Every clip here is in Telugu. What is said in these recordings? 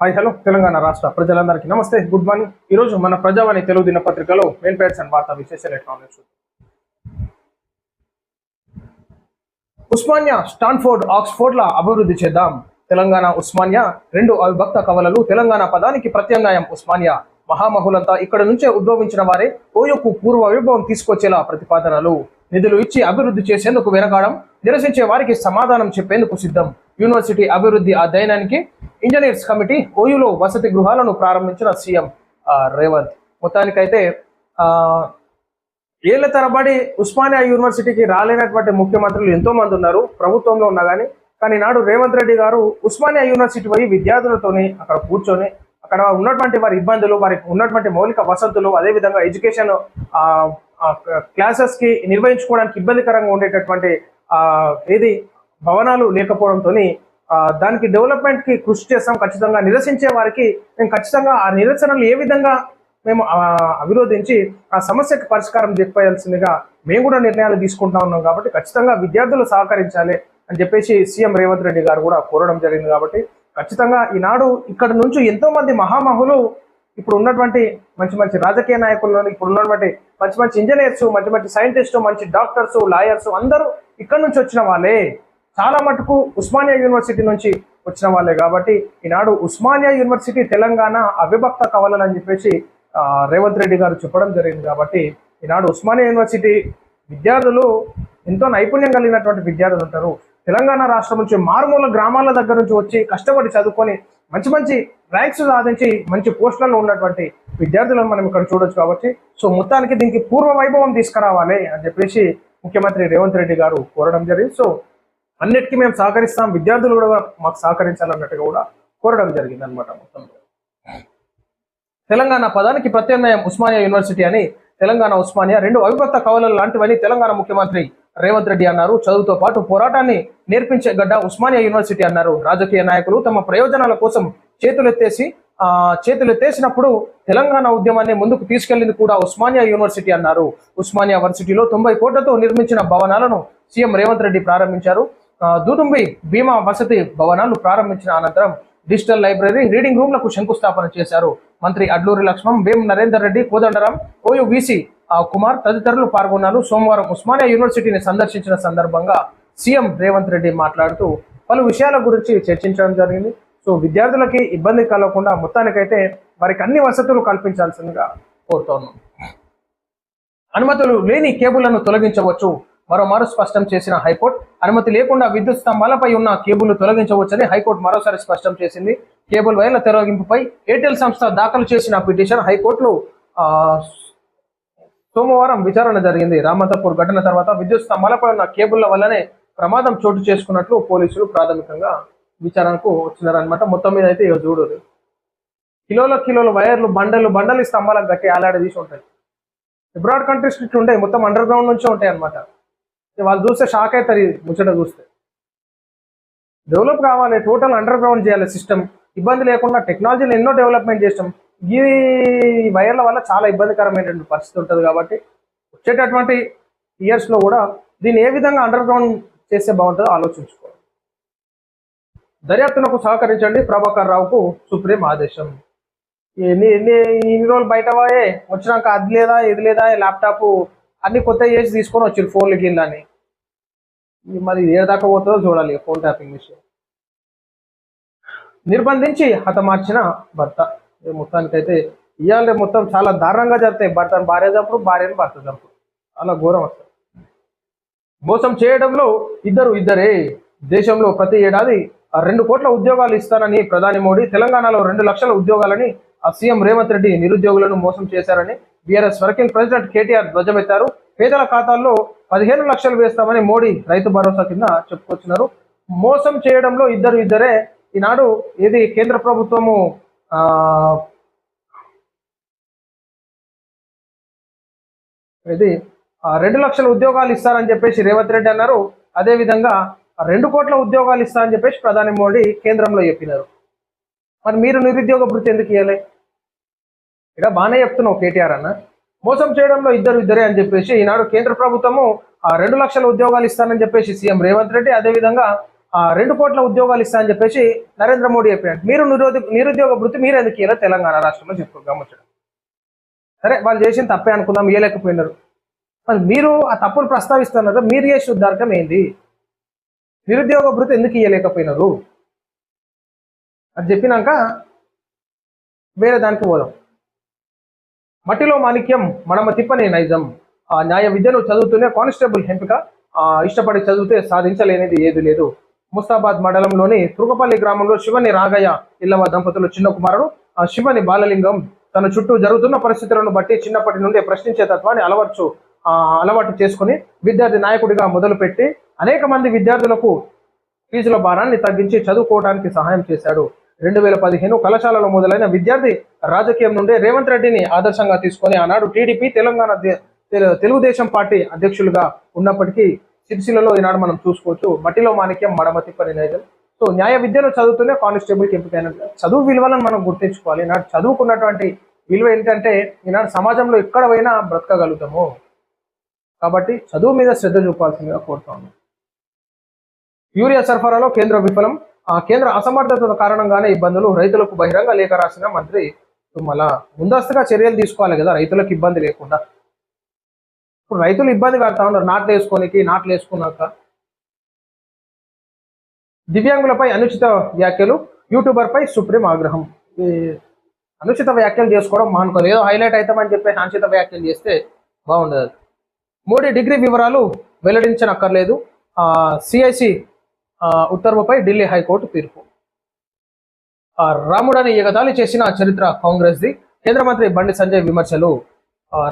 హాయ్ హలో తెలంగాణ రాష్ట్ర ప్రజలందరికీ నమస్తే గుడ్ మార్నింగ్. ఈరోజు మన ప్రజావాణి తెలుగు దినపత్రికలో మెయిన్ పేర్స్ అండ్ వార్తా విశేషాలు ఎట్లా ఉన్నాయి ఉస్మానియా స్టాన్ఫోర్డ్ ఆక్స్ఫోర్డ్ల అభివృద్ధి చేద్దాం. తెలంగాణ ఉస్మానియా రెండు అవిభక్త కవలలు. తెలంగాణ పదానికి ప్రత్యామ్నాయం ఉస్మానియా. మహామహులంతా ఇక్కడ నుంచే ఉద్భవించిన వారే ఓయోకు పూర్వ వైభవం తీసుకొచ్చేలా ప్రతిపాదనలు. నిధులు ఇచ్చి అభివృద్ధి చేసేందుకు వెనకాడం నిరసించే వారికి సమాధానం చెప్పేందుకు సిద్ధం. యూనివర్సిటీ అభివృద్ధి అధ్యయనానికి ఇంజనీర్స్ కమిటీ ఓయూలో వసతి గృహాలను ప్రారంభించిన సీఎం రేవంత్. మొత్తానికైతే ఏళ్ళ తరబడి ఉస్మానియా యూనివర్సిటీకి రాలేనటువంటి ముఖ్యమంత్రులు ఎంతో మంది ఉన్నారు ప్రభుత్వంలో ఉన్నా కానీ కానీ నాడు రేవంత్ రెడ్డి గారు ఉస్మానియా యూనివర్సిటీ పోయి విద్యార్థులతోని అక్కడ కూర్చొని అక్కడ ఉన్నటువంటి వారి ఇబ్బందులు వారికి ఉన్నటువంటి మౌలిక వసతులు అదేవిధంగా ఎడ్యుకేషన్ క్లాసెస్కి నిర్వహించుకోవడానికి ఇబ్బందికరంగా ఉండేటటువంటి ఆ, ఏది భవనాలు లేకపోవడంతో దానికి డెవలప్మెంట్కి కృషి చేస్తాం ఖచ్చితంగా నిరసించే వారికి మేము ఖచ్చితంగా ఆ నిరసనలు ఏ విధంగా మేము ఆ, అవిరోధించి ఆ సమస్యకి పరిష్కారం చెప్పాల్సిందిగా మేము కూడా నిర్ణయాలు తీసుకుంటా ఉన్నాం కాబట్టి ఖచ్చితంగా విద్యార్థులు సహకరించాలి అని చెప్పేసి సీఎం రేవంత్ రెడ్డి గారు కూడా కోరడం జరిగింది కాబట్టి ఖచ్చితంగా ఈనాడు ఇక్కడ నుంచి ఎంతో మంది మహామహులు ఇప్పుడు ఉన్నటువంటి మంచి మంచి రాజకీయ నాయకుల్లో ఇప్పుడు ఉన్నటువంటి మంచి మంచి ఇంజనీర్స్ మంచి మంచి సైంటిస్టు మంచి డాక్టర్స్ లాయర్స్ అందరూ ఇక్కడ నుంచి వచ్చిన వాళ్ళే. చాలా మటుకు ఉస్మానియా యూనివర్సిటీ నుంచి వచ్చిన వాళ్ళే కాబట్టి ఈనాడు ఉస్మానియా యూనివర్సిటీ తెలంగాణ అవిభక్త కవలని చెప్పేసి రేవంత్ రెడ్డి గారు చెప్పడం జరిగింది కాబట్టి ఈనాడు ఉస్మానియా యూనివర్సిటీ విద్యార్థులు ఎంతో నైపుణ్యం కలిగినటువంటి విద్యార్థులు ఉంటారు. తెలంగాణ రాష్ట్రం నుంచి మారుమూల గ్రామాల దగ్గర నుంచి వచ్చి కష్టపడి చదువుకొని మంచి మంచి ర్యాంక్స్ సాధించి మంచి పోస్టులలో ఉన్నటువంటి విద్యార్థులను మనం ఇక్కడ చూడొచ్చు కాబట్టి. సో మొత్తానికి దీనికి పూర్వ వైభవం తీసుకురావాలి అని చెప్పేసి ముఖ్యమంత్రి రేవంత్ రెడ్డి గారు కోరడం జరిగింది. సో అన్నిటికీ మేము సహకరిస్తాం. విద్యార్థులు కూడా మాకు సహకరించాలన్నట్టుగా కూడా కోరడం జరిగింది అనమాట మొత్తం. తెలంగాణ పదానికి ప్రత్యామ్నాయం ఉస్మానియా యూనివర్సిటీ అని తెలంగాణ ఉస్మానియా రెండు అవిభక్త కవలలు లాంటివని తెలంగాణ ముఖ్యమంత్రి రేవంత్ రెడ్డి అన్నారు. చదువుతో పాటు పోరాటాన్ని నేర్పించే గడ్డ ఉస్మానియా యూనివర్సిటీ అన్నారు. రాజకీయ నాయకులు తమ ప్రయోజనాల కోసం చేతులెత్తేసి ఆ చేతులెత్తేసినప్పుడు తెలంగాణ ఉద్యమాన్ని ముందుకు తీసుకెళ్ళింది కూడా ఉస్మానియా యూనివర్సిటీ అన్నారు. ఉస్మానియా వర్సిటీలో తొంభై కోట్లతో నిర్మించిన భవనాలను సీఎం రేవంత్ రెడ్డి ప్రారంభించారు. దూదుంబి భీమా వసతి భవనాలు ప్రారంభించిన అనంతరం డిజిటల్ లైబ్రరీ రీడింగ్ రూమ్లకు శంకుస్థాపన చేశారు. మంత్రి అడ్లూరి లక్ష్మణ్ వేం నరేందర్ రెడ్డి కోదండరాం ఓయూ వీసీ కుమార్ తదితరులు పాల్గొన్నారు. సోమవారం ఉస్మానియా యూనివర్సిటీని సందర్శించిన సందర్భంగా సీఎం రేవంత్ రెడ్డి మాట్లాడుతూ పలు విషయాల గురించి చర్చించడం జరిగింది. సో విద్యార్థులకి ఇబ్బంది కలగకుండా మొత్తానికైతే వారికి అన్ని వసతులు కల్పించాల్సిందిగా కోరుతున్నాం. అనుమతులు లేని కేబుల్లను తొలగించవచ్చు. మరోమారు స్పష్టం చేసిన హైకోర్టు అనుమతి లేకుండా విద్యుత్ స్తంభాలపై ఉన్న కేబుల్ను తొలగించవచ్చని హైకోర్టు మరోసారి స్పష్టం చేసింది. కేబుల్ వైర్ల తొలగింపుపై ఎయిర్టెల్ సంస్థ దాఖలు చేసిన పిటిషన్ హైకోర్టులో ఆ, సోమవారం విచారణ జరిగింది. రామంతపూర్ ఘటన తర్వాత విద్యుత్ స్తంభాలపై ఉన్న కేబుల్ల వల్లనే ప్రమాదం చోటు చేసుకున్నట్లు పోలీసులు ప్రాథమికంగా విచారణకు వచ్చినారనమాట మొత్తం మీద అయితే ఇక చూడదు కిలోల కిలోల వైర్లు బండలు బండలు స్తంభాలకు గట్టి ఆలాడదీసి ఉంటాయి. అబ్రాడ్ కంట్రీస్ ఇట్లా ఉంటాయి. మొత్తం అండర్ గ్రౌండ్ నుంచే ఉంటాయి అనమాట వాళ్ళు చూస్తే షాక్ అవుతారు ముచ్చట చూస్తే. డెవలప్ కావాలి టోటల్ అండర్ గ్రౌండ్ చేయాలి సిస్టమ్ ఇబ్బంది లేకుండా టెక్నాలజీని ఎన్నో డెవలప్మెంట్ చేసాం ఈ వైర్ల వల్ల చాలా ఇబ్బందికరమైనటువంటి పరిస్థితి ఉంటుంది కాబట్టి వచ్చేటటువంటి ఇయర్స్లో కూడా దీన్ని ఏ విధంగా అండర్ గ్రౌండ్ చేస్తే బాగుంటుందో ఆలోచించుకోవాలి. దర్యాప్తునకు సహకరించండి. ప్రభాకర్ రావుకు సుప్రీం ఆదేశం. ఎన్ని ఎన్ని ఇన్ని రోజులు బయట పోయే వచ్చినాక అది లేదా ఇది లేదా ల్యాప్టాప్ అన్ని కొత్త చేసి తీసుకొని వచ్చారు ఫోన్లు గిల్లని అని. మరి ఏ దాకా పోతుందో చూడాలి ఫోన్ ట్యాపింగ్ విషయం. నిర్బంధించి హతమార్చిన భర్త. మొత్తానికైతే ఇవాళ మొత్తం చాలా దారుణంగా జరుగుతాయి. భర్తను భార్య చంపుడు భార్యను భర్త చంపుడు అలా ఘోరం వస్తుంది మోసం చేయడంలో ఇద్దరు ఇద్దరే. దేశంలో ప్రతి ఏడాది ఆ రెండు కోట్ల ఉద్యోగాలు ఇస్తానని ప్రధాని మోడీ తెలంగాణలో రెండు లక్షల ఉద్యోగాలని ఆ సీఎం రేవంత్ రెడ్డి నిరుద్యోగులను మోసం చేశారని బీఆర్ఎస్ వర్కింగ్ ప్రెసిడెంట్ కేటీఆర్ ధ్వజమెత్తారు. పేదల ఖాతాల్లో పదిహేను లక్షలు వేస్తామని మోడీ రైతు భరోసా కింద చెప్పుకొచ్చినారు. మోసం చేయడంలో ఇద్దరు ఇద్దరే. ఈనాడు ఇది కేంద్ర ప్రభుత్వము ఇది ఆ, రెండు లక్షల ఉద్యోగాలు ఇస్తారని చెప్పేసి రేవంత్ రెడ్డి అన్నారు. అదే విధంగా రెండు కోట్ల ఉద్యోగాలు ఇస్తా అని చెప్పేసి ప్రధాని మోడీ కేంద్రంలో చెప్పినారు. మరి మీరు నిరుద్యోగ భృతి ఎందుకు ఇవ్వలే ఇక బాగానే చెప్తున్నావు కేటీఆర్ అన్న. మోసం చేయడంలో ఇద్దరు ఇద్దరే అని చెప్పేసి ఈనాడు కేంద్ర ప్రభుత్వము ఆ రెండు లక్షల ఉద్యోగాలు ఇస్తానని చెప్పేసి సీఎం రేవంత్ రెడ్డి అదేవిధంగా రెండు కోట్ల ఉద్యోగాలు ఇస్తా అని చెప్పేసి నరేంద్ర మోడీ చెప్పినట్టు మీరు నిరుద్యోగ నిరుద్యోగ వృత్తి మీరు ఎందుకు ఇలా తెలంగాణ రాష్ట్రంలో చెప్పు గమనించడం. సరే వాళ్ళు చేసిన తప్పే అనుకుందాం ఇవ్వలేకపోయినారు మరి మీరు ఆ తప్పులు ప్రస్తావిస్తున్నారు మీరు చేసిన ఉద్దారకం ఏంది? నిరుద్యోగ భృతి ఎందుకు ఇయ్యలేకపోయినారు? అది చెప్పినాక వేరే దానికి పోదాం. మట్టిలో మాణిక్యం మడమ తిప్పని నైజం. ఆ న్యాయ విద్యను చదువుతూనే కానిస్టేబుల్ ఎంపిక ఇష్టపడి చదివితే సాధించలేనిది ఏది లేదు. ముస్తాబాద్ మండలంలోని తురుకపల్లి గ్రామంలో శివని రాగయ్య ఇల్లవ దంపతులు చిన్న కుమారుడు ఆ శివని బాలలింగం తన చుట్టూ జరుగుతున్న పరిస్థితులను బట్టి చిన్నప్పటి నుండి ప్రశ్నించే తత్వాన్ని అలవర్చు ఆ, అలవాటు చేసుకుని విద్యార్థి నాయకుడిగా మొదలుపెట్టి అనేక మంది విద్యార్థులకు ఫీజుల భారాన్ని తగ్గించి చదువుకోవడానికి సహాయం చేశాడు. రెండు వేల పదిహేను కళాశాలలో మొదలైన విద్యార్థి రాజకీయం నుండి రేవంత్ రెడ్డిని ఆదర్శంగా తీసుకొని ఆనాడు టీడీపీ తెలంగాణ తెలుగుదేశం పార్టీ అధ్యక్షులుగా ఉన్నప్పటికీ సిరిసిల్లలో ఈనాడు మనం చూసుకోవచ్చు. మట్టిలో మాణిక్యం మడమతి పని సో న్యాయ విద్యను చదువుతూనే కానిస్టేబుల్కి ఎంపికైన చదువు విలువలను మనం గుర్తించుకోవాలి. ఈనాడు చదువుకున్నటువంటి విలువ ఏంటంటే ఈనాడు సమాజంలో ఎక్కడ పోయినా బ్రతకగలుగుతాము. కాబట్టి చదువు మీద శ్రద్ధ చూపాల్సిందిగా కోరుతాను యూరియా సరఫరాలో కేంద్ర విఫలం. ఆ కేంద్ర అసమర్థత కారణంగానే ఇబ్బందులు. రైతులకు బహిరంగ లేఖ రాసిన మంత్రి తుమ్మల. ముందస్తుగా చర్యలు తీసుకోవాలి కదా. రైతులకు ఇబ్బంది లేకుండా. ఇప్పుడు రైతులు ఇబ్బంది పడతా ఉన్నారు. నాట్లు వేసుకోనికి నాట్లు వేసుకున్నాక. దివ్యాంగులపై అనుచిత వ్యాఖ్యలు యూట్యూబర్ పై సుప్రీం ఆగ్రహం. అనుచిత వ్యాఖ్యలు చేసుకోవడం మానుకోలేదు ఏదో హైలైట్ అవుతామని చెప్పేసి అనుచిత వ్యాఖ్యలు చేస్తే బాగుండదు. అది. మోడీ డిగ్రీ వివరాలు వెల్లడించనక్కర్లేదు. సిఐసి ఉత్తర్వుపై ఢిల్లీ హైకోర్టు తీర్పు. రాముడని ఎగదాలి చేసిన చరిత్ర కాంగ్రెస్ది. కేంద్ర మంత్రి బండి సంజయ్ విమర్శలు.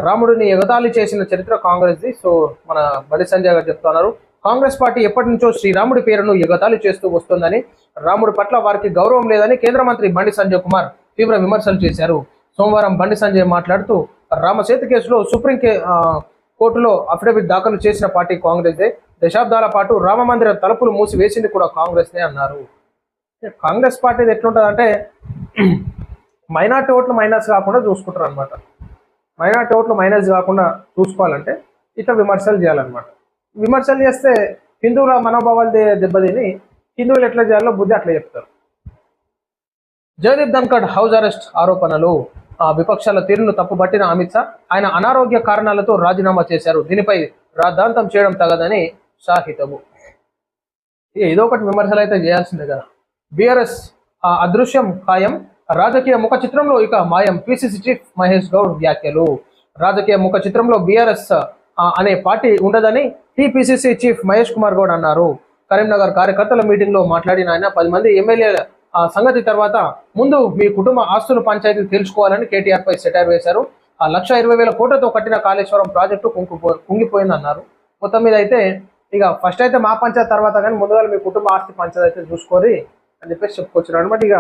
రాముడిని ఎగతాళి చేసిన చరిత్ర కాంగ్రెస్ది. సో మన బండి సంజయ్ గారు చెప్తున్నారు. కాంగ్రెస్ పార్టీ ఎప్పటి నుంచో శ్రీరాముడి పేరును ఎగతాళి చేస్తూ వస్తుందని రాముడి పట్ల వారికి గౌరవం లేదని కేంద్ర మంత్రి బండి సంజయ్ కుమార్ తీవ్ర విమర్శలు చేశారు. సోమవారం బండి సంజయ్ మాట్లాడుతూ రామసేతు కేసులో సుప్రీం కే కోర్టులో అఫిడవిట్ దాఖలు చేసిన పార్టీ కాంగ్రెస్దే. దశాబ్దాల పాటు రామ మందిర తలుపులు మూసివేసింది కూడా కాంగ్రెస్నే అన్నారు. కాంగ్రెస్ పార్టీది ఎట్లుంటుంది అంటే మైనార్టీ ఓట్లు మైనస్ కాకుండా చూసుకుంటారు అనమాట మైనార్టీ ఓట్లు మైనస్ కాకుండా చూసుకోవాలంటే ఇట్లా విమర్శలు చేయాలన్నమాట. విమర్శలు చేస్తే హిందువుల మనోభావాలు దెబ్బతిని హిందువులు ఎట్లా చేయాలో బుద్ధి అట్లా చెప్తారు. జగదీప్ ధన్కడ్ హౌస్ అరెస్ట్ ఆరోపణలు. ఆ విపక్షాల తీరును తప్పుబట్టిన అమిత్ షా ఆయన అనారోగ్య కారణాలతో రాజీనామా చేశారు. దీనిపై రాద్ధాంతం చేయడం తగదని సాహితము. ఏదో ఒకటి విమర్శలు అయితే చేయాల్సిందే కదా. బీఆర్ఎస్ ఆ అదృశ్యం ఖాయం. రాజకీయ ముఖ చిత్రంలో ఇక మాయం. పిసిసి చీఫ్ మహేష్ గౌడ్ వ్యాఖ్యలు. రాజకీయ ముఖ చిత్రంలో బీఆర్ఎస్ అనే పార్టీ ఉండదని టీపీసీసీ చీఫ్ మహేష్ కుమార్ గౌడ్ అన్నారు. కరీంనగర్ కార్యకర్తల మీటింగ్లో మాట్లాడిన ఆయన పది మంది ఎమ్మెల్యేల ఆ సంగతి తర్వాత ముందు మీ కుటుంబ ఆస్తుల పంచాయతీ తెలుసుకోవాలని కేటీఆర్ పై సెటైర్ వేశారు. ఆ లక్ష ఇరవై వేల కోట్లతో కట్టిన కాళేశ్వరం ప్రాజెక్టు కుంగిపో కుంగిపోయింది అన్నారు. మొత్తం మీద అయితే ఇక ఫస్ట్ అయితే మా పంచాయతీ తర్వాత కానీ ముందుగా మీ కుటుంబ ఆస్తి పంచాయతీ అయితే అని చెప్పేసి చెప్పుకొచ్చారు. అనమాట ఇక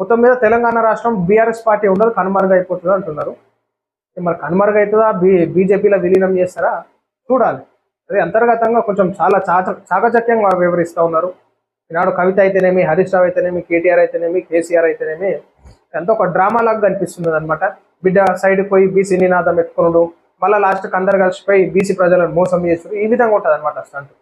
మొత్తం మీద తెలంగాణ రాష్ట్రం బీఆర్ఎస్ పార్టీ ఉండదు కనుమరుగైపోతుంది అంటున్నారు. మరి కనుమరుగైతుందా బీ బీజేపీలో విలీనం చేస్తారా? చూడాలి. అదే అంతర్గతంగా కొంచెం చాలా చాచ చాకచక్యంగా వివరిస్తూ ఉన్నారు. ఈనాడు కవిత అయితేనేమి హరీష్ రావు అయితేనేమి కేటీఆర్ అయితేనేమి కేసీఆర్ అయితేనేమి ఎంతో ఒక డ్రామా లాగా కనిపిస్తుంది అనమాట బిడ్డ సైడ్ పోయి బీసీ నినాదం ఎత్తుకున్నాడు మళ్ళీ లాస్ట్కి అందరు కలిసిపోయి బీసీ ప్రజలను మోసం చేస్తారు. ఈ విధంగా ఉంటుంది అనమాట స్టంట్.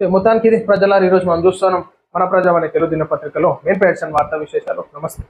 మొత్తానికి ఇది ప్రజలారు ఈరోజు మనం చూస్తున్నాం. మన ప్రజావాణి తెలుగు దినపత్రికలో మెయిన్ పేర్సన్ వార్తా విశేషాలు. నమస్తే.